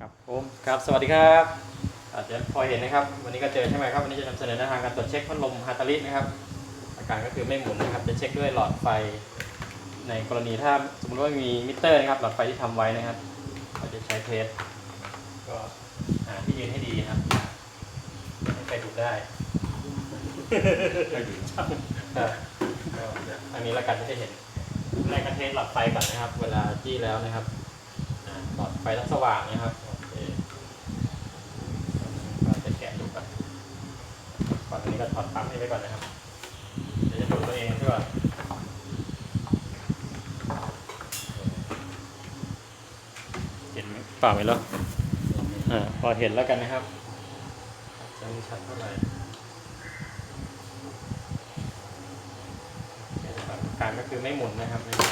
ครับผมครับสวัสดีครับอาจจะพอเห็นนะครับ วันนี้ก็เจอใช่ไหมครับวันนี้จะนำเสนอแนวทางการตรวจเช็คพัดลมฮาตาลินะครับอาการก็คือไม่หมุนนะครับจะเช็คด้วยหลอดไฟ ในกรณีถ้าสมมติว่ามีมิเตอร์นะครับหลอดไฟที่ทำไว้นะครับเราจะใช้เทสก็หาที่ยืนให้ดีนะครับให้ไฟดูดได้ครับก็อันนี้ละกันจะได้เห็นแรกก็เทสหลอดไฟก่อนนะครับ เวลาจี้แล้วนะครับหลอดไฟต้องสว่างนะครับโอเคก็จะแกะดูก่อนก่อนอันนี้ก็ ถอดปลั๊กให้ไว้ก่อนนะครับ เดี๋ยวจะดูตัวเองด้วยว่าเห็นไหมเปล่าไหมล่ะอ่าพอเห็นแล้วกันนะครับจะไม่ชัดเท่าไหร่การก็คือไม่หมุนนะครับไม่หมุน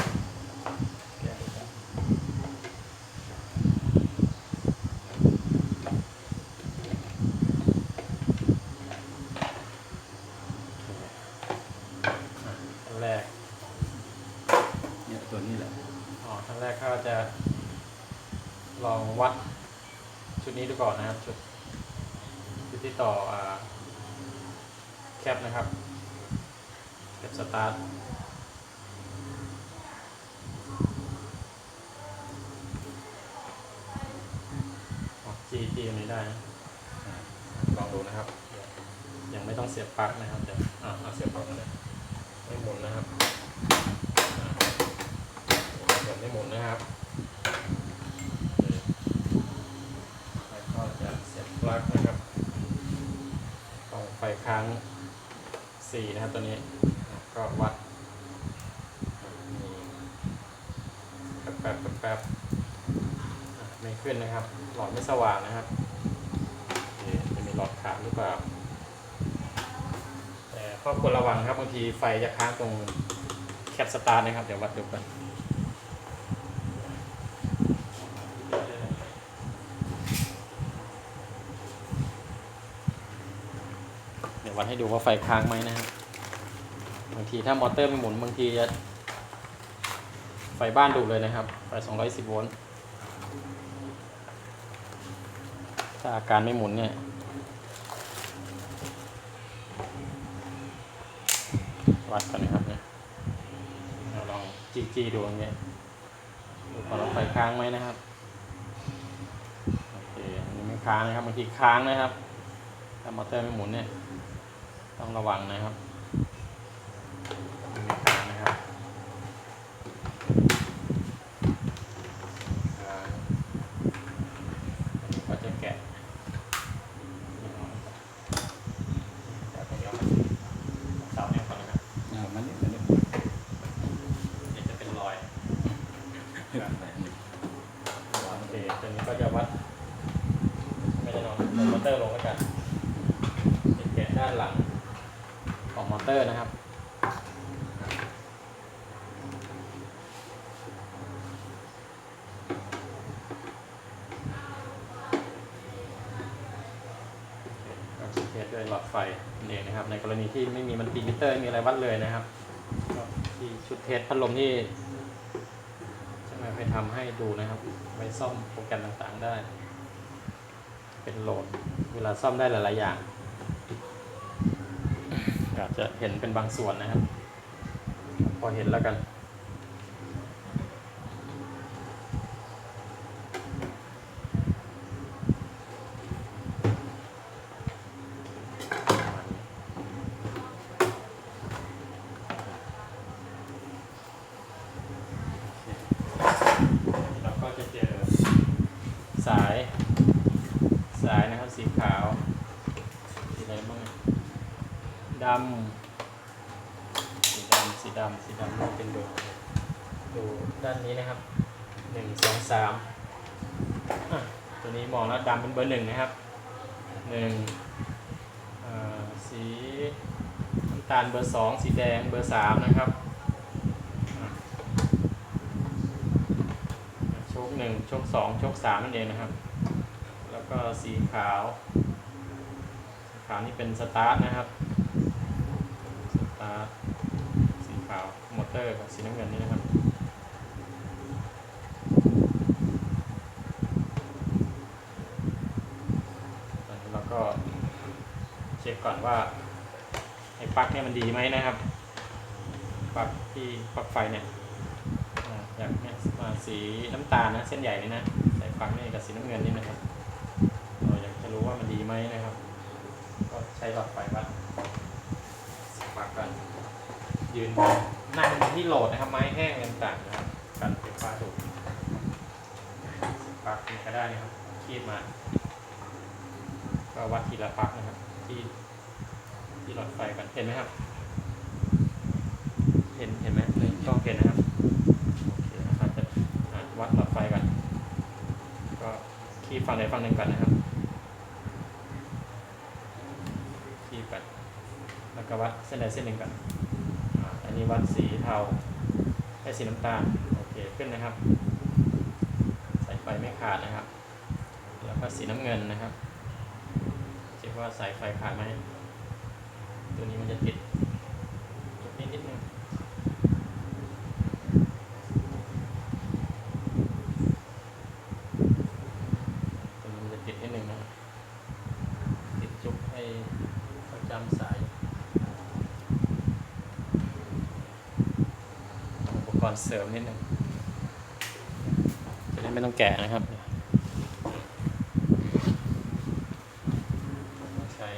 แกะดูครับอะขั้นแรก เนี่ยตัวนี้แหละ อ๋อขั้นแรกก็จะลองวัดชุดนี้ดูก่อนนะครับ ชุดชุดที่ ต่ออ่าแคปนะครับแคปสตาร์ทอ๋อจีจีตรงนี้ได้นะอ่าลองดูนะครับ ยังไม่ต้องเสียบปลั๊กนะครับเดี๋ยวอ่าเอาเสียบปลั๊กมาเลยไม่หมุนนะครับอ่าเดี๋ยวไม่หมุนนะครับแล้วก็จะเสียบปลั๊กนะครับต้องไฟค้า งสี่นะครับตัวนี้ก็วัดแป๊บแป๊บแป๊บแป๊บไม่ขึ้นนะครับ หลอดไม่สว่างนะครับจะมีหลอดขาดหรือเปล่าแต่ข้อควรระวังครับบางทีไฟจะค้างตรงแคปสตาร์นะครับ เดี๋ยววัดดูกัน เดี๋ยววัดให้ดูว่าไฟค้างไหมนะครับบางทีถ้ามอเตอร์ไม่หมุนบางทีจะไฟบ้านดูดเลยนะครับไฟ210โวลต์ถ้าอาการไม่หมุนเนี่ยวัดกันนะครับเนี่ยเราลองจีจีดูอย่างเงี้ยดูก่อนว่าไฟค้างไหมนะครับโอเคอันนี้ไม่ค้างนะครับบางทีค้างนะครับถ้ามอเตอร์ไม่หมุนเนี่ย ต้องระวังนะครับอันนี้ไม่ค้างนะครับค้าง ก็จะแกะแกะตรงนี้ออกมาเสาเนี่ยก่อนนะครับ อ่ามันนี่มันนี่ เดี๋ยวจะเป็นรอย แบบนี้ โอเคตัวนี้ก็จะวัด ไม่ได้นอนลงมอเตอร์ลงแล้วกันเป็นแกะด้านหลังของมอเตอร์นะครับ ก็เทสด้วยหลอดไฟ นั่นเองนะครับ ในกรณีที่ไม่มีมันติมิเตอร์มีอะไรวัดเลยนะครับที่ชุดเทสพัดลมที่จะมาไปทำให้ดูนะครับไปซ่อมโปรแกรมต่างๆได้ เป็นโหลด เวลาซ่อมได้หลายๆอย่างอาจจะเห็นเป็นบางส่วนนะครับ พอเห็นแล้วกัน เราก็จะเจอสาย สายนะครับสีขาว สีอะไรบ้างเนี่ย ดำ สีดำ สีดำ สีดำนี่เป็นดูดูด้านนี้นะครับหนึ่งสองสามตัวนี้มองแล้วดำเป็นเบอร์หนึ่งนะครับหนึ่งสีน้ำตาลเบอร์สองสีแดงเบอร์สามนะครับชคหนึ่งชคสองชคสามนั่นเองนะครับ แล้วก็สีขาว สีขาวนี่เป็นสตาร์ทนะครับา สีขาวมอเตอร์กับสีน้ำเงินนี่นะครับแล้วก็เช็คก่อนว่าไอ้ปลั๊กเนี่ยมันดีไหมนะครับปลั๊กที่ปลั๊กไฟเนี่ยอย่างเนี่ยมาสีน้ำตาลนะเส้นใหญ่นี่นะใส่ปลั๊กนี่กับสีน้ำเงินนี่นะครับเราอยากจะรู้ว่ามันดีไหมนะครับ ก็ใช้หลอดไฟวัด ยืนนั่งที่โหลดนะครับ ไม้แห้งต่างๆนะครับกันไฟฟ้าถูกปลั๊กนี่ก็ได้นะครับคีดมา ก็วัดทีละปลักนะครับ ที่ที่หลอดไฟกันเห็นไหมครับ เห็นเห็นไหมต้องเห็นนะครับโอเคนะครับจะวัดหลอดไฟกัน ก็คีดฝั่งใดฝั่งหนึ่งก่อนนะครับคีบกันแล้วก็วัดเส้นใดเส้นหนึ่งกัน นนี้วัดสีเทาให้สีน้ำตาลโอเคขึ้นนะครับ ใสายไฟไม่ขาดนะครับ แล้วก็สีน้ำเงินนะครับเช็คว่าสายไฟขาดไหมตัวนี้มันจะติดจุดนี้นิดนึงตัวนี้มันจะติดนิดนึงนะติดจุกให้ประจำสายอุปกรณ์ เสริมนิดนึงจะได้ไม่ต้องแกะนะครับต้องใช้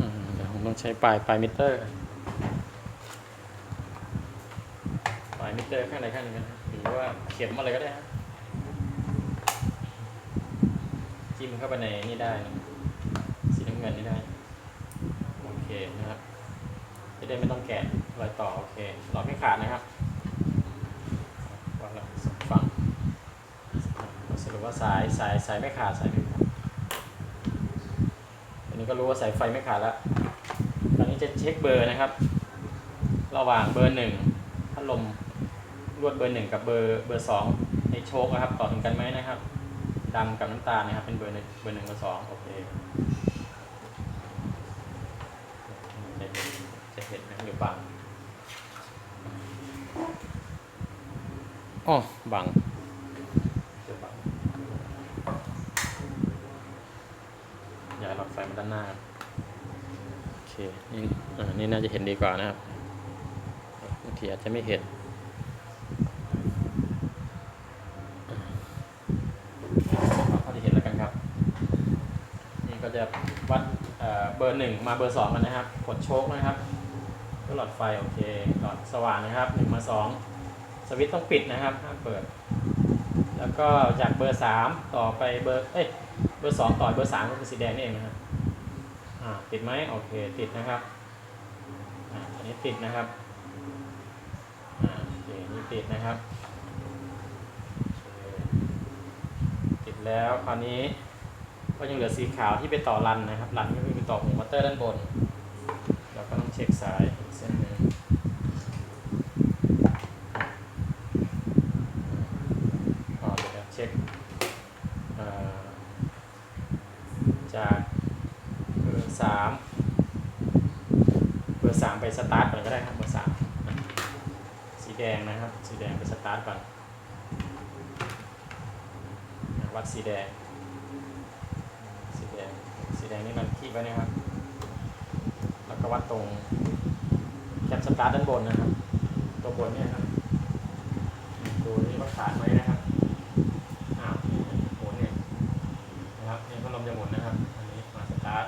อืมเดี๋ยวผมต้องใช้ปลายปลายมิเตอร์ปลายมิเตอร์ข้างใดข้างหนึ่งนะครับหรือว่าเข็มอะไรก็ได้ครับจิ้มเข้าไปในนี่ได้นะสีน้ำเงินนี่ได้ โอเคนะครับ จะได้ไม่ต้องแกะรอยต่อโอเคหลอดไม่ขาดนะครับวางละสองฝั่งสรุปว่าสายสายสายไม่ขาดสายไม่ขาดอันนี้ก็รู้ว่าสายไฟไม่ขาดแล้วตอนนี้จะเช็คเบอร์นะครับ ระหว่างเบอร์หนึ่งพัดลมรวดเบอร์หนึ่งกับเบอร์เบอร์สองในโชคนะครับ ต่อถึงกันไหมนะครับดำกับน้ำตาลนะครับเป็นเบอร์หนึ่งเบอร์หนึ่งเบอร์สองโอเคจะเห็นจะเห็นนะหรือบัง อ๋อบังจะบังอย่าหลอดไฟมาด้านหน้า โอเค นี่อ่านี่น่าจะเห็นดีกว่านะครับบางทีอาจจะไม่เห็นเอาเท่าที่เห็นแล้วกันครับ นี่ก็จะวัดเอ่อเบอร์หนึ่งมาเบอร์สองกันนะครับกดโชคนะครับก็หลอดไฟ โอเค หลอดสว่างนะครับหนึ่งมาสองส วิตต้องปิดนะครับห้ามเปิด แล้วก็จากเบอร์สามต่อไปเบอร์เอ้ยเบอร์สองต่อเบอร์สามก็คือสีแดงนี่เองนะครับอ่าติดไหมโอเคติดนะครับอ่าอันนี้ติดนะครับอ่าโอเคนี่ติดนะครับติดแล้วคราวนี้ก็ยังเหลือสีขาวที่ไปต่อรันนะครับรันก็คือไปต่อหัวมอเตอร์ด้านบน เราก็ต้องเช็คสายอีกเส้นหนึ่งอ๋อเดี๋ยวนะเช็คเอ่อจากเบอร์สามเบอร์ สามไปสตาร์ทก่อนก็ได้ครับเบอร์สามสีแดงนะครับ สีแดงไปสตาร์ทก่อนวัดสีแดง สีแดง สีแดงนี่มันคีบไว้นะครับ แล้วก็วัดตรงแคปสตาร์ทด้านบนนะครับ ตัวบนเนี่ยครับ ดูนี่ว่าขาดไหมนะครับ อ้าวหมุนเนี่ยนะครับนี่พัดลมจะหมุนนะครับ อันนี้มาสตาร์ท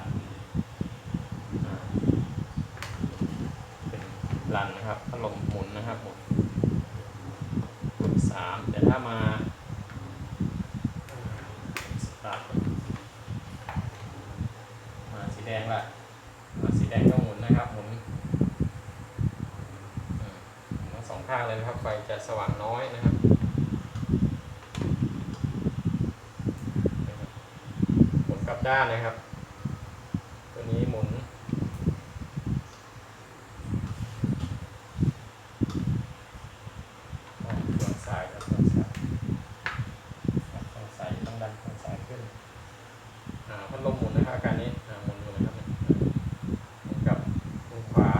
อ่าเป็นรันนะครับพัดลมหมุนนะครับหมุนสามแต่ถ้ามา สตาร์ทมาสีแดงละมาสีแดงก็หมุนนะครับหมุนอืมหมุนทั้งส องข้างเลยนะครับ ไฟจะสว่างน้อยนะครับนะครับหมุนกลับด้านนะครับ ตัวนี้หมุนอ่าส่วนสายครับส่วนสาย ส่วนสายต้องดันส่วนสายขึ้น อ่าพัดลมหมุนนะครับอาการนี้อ่าหมุนอยู่นะครับเนี่ยอ่าหมุนกลับมือขวา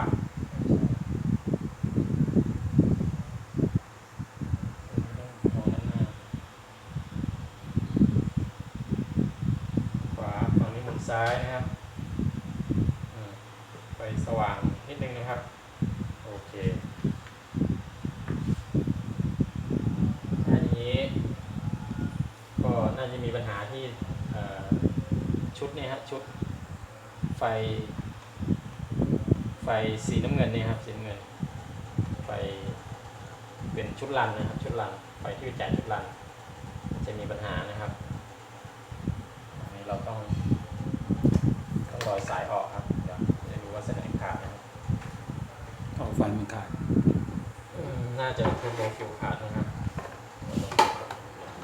ต้องมองด้านหน้า ซ้ายนะครับไฟสว่างนิดนึงนะครับ โอเคอันนี้ก็น่าจะมีปัญหาที่ชุดนี่ครับชุดไฟ ไฟสีน้ำเงินนี่ครับสีน้ำเงิน ไฟเป็นชุดรันนะครับ ชุดรันไฟที่จ่ายชุดรัน จะมีปัญหานะครับอันนี้เราต้อง รอยสายออกครับเดี๋ยวจะได้รู้ว่าเส้นไหนขาดนะครับเอาไฟมันขาดอืมน่าจะเทอร์โบฟิวขาดนะครับ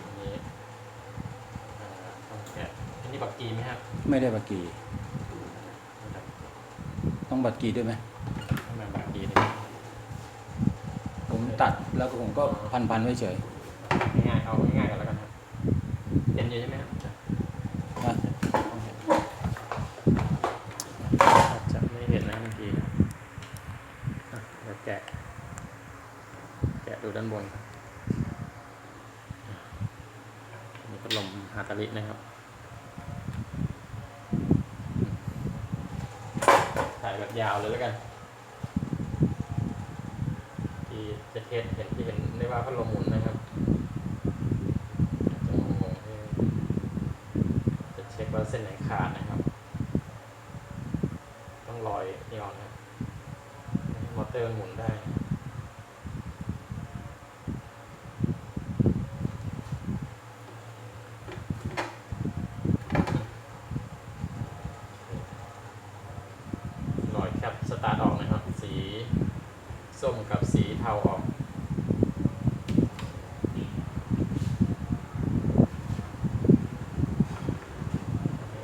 อันนี้อ่าต้องแกะอันนี้บักกีไหมครับไม่ได้บักกีต้องบักกีด้วยไหมทำไมบักกีนี่ผมตัดแล้วก็ผมก็พันพันๆไว้เฉยง่ายๆเอาง่ายๆก่อนแล้วกันครับเห็นอยู่ใช่ไหมครับ นะ อาจจะไม่เห็นนะบางทีอะเดี๋ยวแกะ แกะดูด้านบนครับอันนี้พัดลมฮาตา ลินะครับ ถ่ายแบบยาวเลยแล้วกัน ที่จะเทสเห็นที่เห็นได้ว่าพัดลมหมุนนะครับจะงงๆจะเช็คว่าเส้นไหนขาดนะครับ ต้องลอยนีอนนะมอเตอร์หมุนได้ ลอยแคปสตาร์ทออกนะครับ สีส้มกับสีเทาออก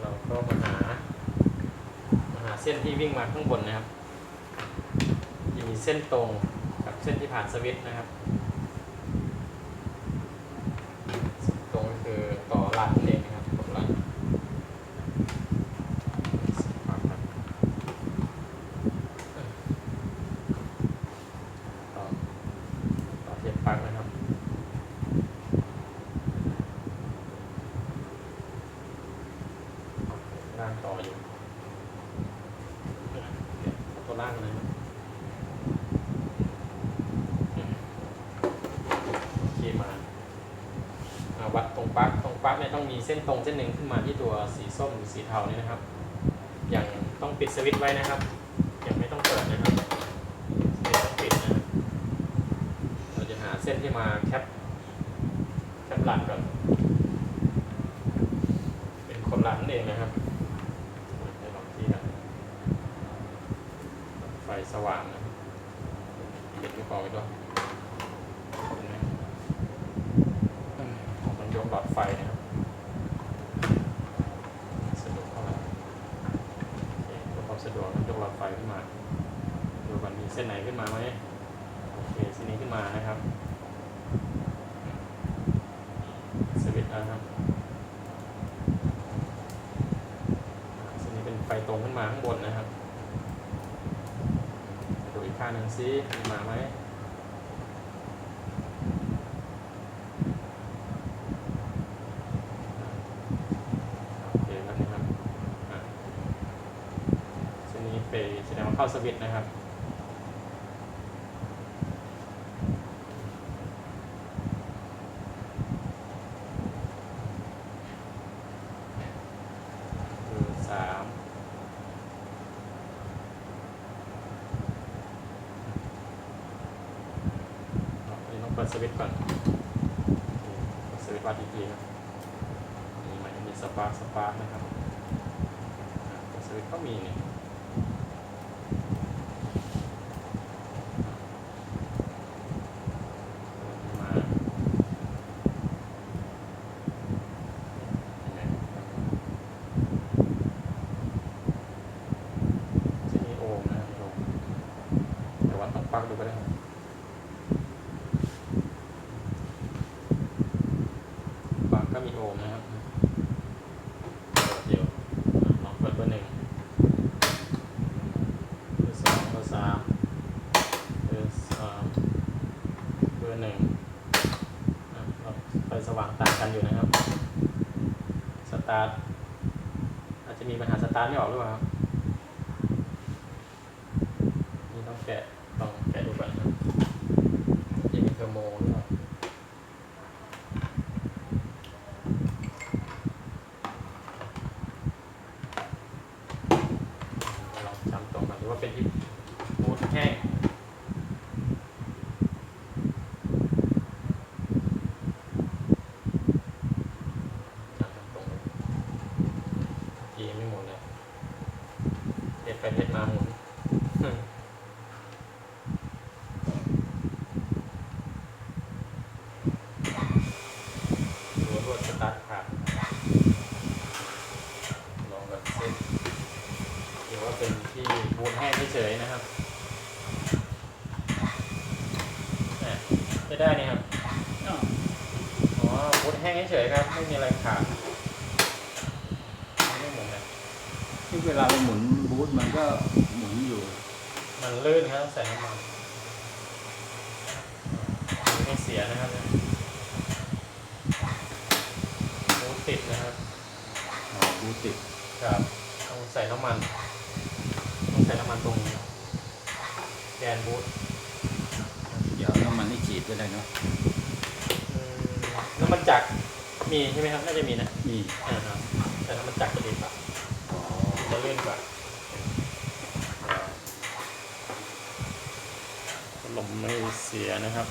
เรา ก็มาหามาหาเส้นที่วิ่งมาข้างบนนะครับจะมีเส้นตรงกับเส้นที่ผ่านสวิตช์นะครับเส้นตรงก็คือต่อรันนั่นเองนะครับต่อรันสีฟ้าครับต่อต่อเทียบปลั๊กนะครับล่าง ต่ออยู่ตัวล่างนะครับโอเคมาอ่าวัดตรงปลั๊กตรงปลั๊กเนี่ยต้องมีเส้นตรงเส้นหนึ่งขึ้นมาที่ตัวสีส้มหรือสีเทานี่นะครับ อย่างต้องปิดสวิตช์ไว้นะครับ อย่างไม่ต้องเปิดนะครับสวิตช์ต้องปิดนะครับ เราจะหาเส้นที่มาแคปแคปหลักก่อน เป็นคนหลังนั่นเองนะครับเดี๋ยวลองที่กัน ไฟ สว่างนะเห็นไม่พอไว้ด้วยเห็นไหมมันยกหลอดไฟนะครับสะดวกเท่าไหร่โอเคเพื่อความสะดวกยกหลอดไฟขึ้นมาดูวันนมีเส้นไหนขึ้นมาไหมโอเคเส้นนี้ขึ้นมานะครับสวิตช์นะครับอ่าเส้นนี้เป็นไฟตรงขึ้นมาข้างบนนะครับ ดูอีกข้าหนึ่งซิมีมาไหมโอเคแล้วนะครับอะนนี้ไปแสดงว่าเข้าสวิตช์นะครับ คือสามอันนี้ต้อง เปิดสวิตช์ก่อนเปิดสวิตช์วัดอีกทีครับนี่มันจะมีสปาร์สปาร์นะครับเปิดสวิตช์ก็มีนี่าเห็นไหมที่นี่โอห์มนะครับโอห์มแต่ว่าต้องปลั๊กดูก็ได้ครับ มีโอห์มนะครับเดี๋ยวลองเปิดเบอร์หนึ่งเบอร์สองเบอร์สามเบอร์สามเบอร์หนึ่งอะเราไฟสว่างต่างกันอยู่นะครับ สตาร์ทอาจจจะมีปัญหาสตาร์ทไม่ออกหรือเปล่าครับนี่ต้องแกะต้องแกะดูก่อนครับยังมีเทอร์โมหรือเปล่าลองจำตรงกันดูว่าเป็นที่บูทแห้ง จับมันตรงเลยทีไม่หมุนเลยเทสไปเทสมาหมุนอืมดูว่ารวดสตาร์ทขาดลองแบบเซ็ตหรือว่าเป็นที่บูทแห้งเฉยๆนะครับอะไม่ได้นี่ครับอ้าวอ๋อบูทแห้งเฉยๆครับ ไม่มีอะไรขาดไม่หมุนนะที่เวลาเราหมุนบูทมันก็หมุนอยู่ มันลื่นครับต้องใส่น้ำมันไม่เสียนะครับบูทติดนะครับ อ๋อบูทติด ครับ ต้องใส่น้ำมันต้องใส่ น้ำมันตรงแกนบูทเดี๋ยวน้ำมันให้ฉีดก็ได้เนาะอืมน้ำมันจักรมีใช่ไหมครับ น่าจะมีนะมีอ่าครับแต่น้ำมันจักรจะดีกว่าอ๋อจะลื่นกว่าลมไม่เสียนะครับ